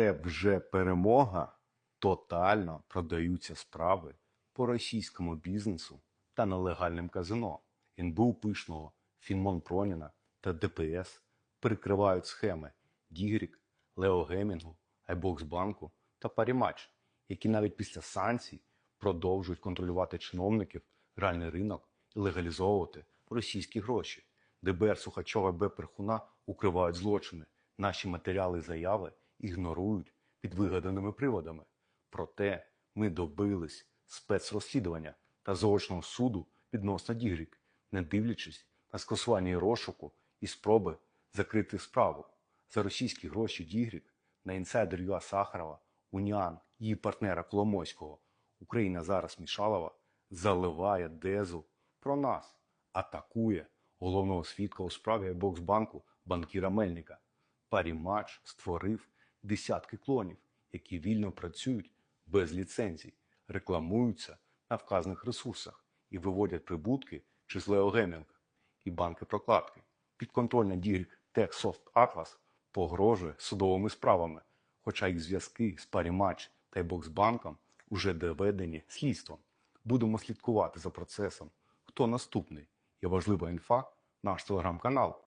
Це вже перемога. Тотально продаються справи по російському бізнесу та нелегальним казино. НБУ Пишного, Фінмон Проніна та ДПС перекривають схеми Дігрік, Лео Гемінгу, Айбоксбанку та Парімач, які навіть після санкцій продовжують контролювати чиновників, реальний ринок і легалізовувати російські гроші. ДБР Сухачова Б. Перхуна укривають злочини. Наші матеріали заяви ігнорують під вигаданими приводами. Проте ми добились спецрозслідування та заочного суду відносно Дігрік, не дивлячись на скасування розшуку і спроби закрити справу. За російські гроші Дігрік на інсайдер Юа Сахарова, Уніан, її партнера Коломойського, Україна зараз Мішалова заливає дезу про нас, атакує головного свідка у справі Боксбанку банкіра Мельника. Парі Парімач створив десятки клонів, які вільно працюють без ліцензій, рекламуються на вказаних ресурсах і виводять прибутки через Лео Гемінг і банки прокладки. Підконтрольна діль TechSoft Atlas погрожує судовими справами, хоча їх зв'язки з Парімач та Боксбанком уже доведені слідством. Будемо слідкувати за процесом. Хто наступний? Є важлива інфа, наш телеграм-канал.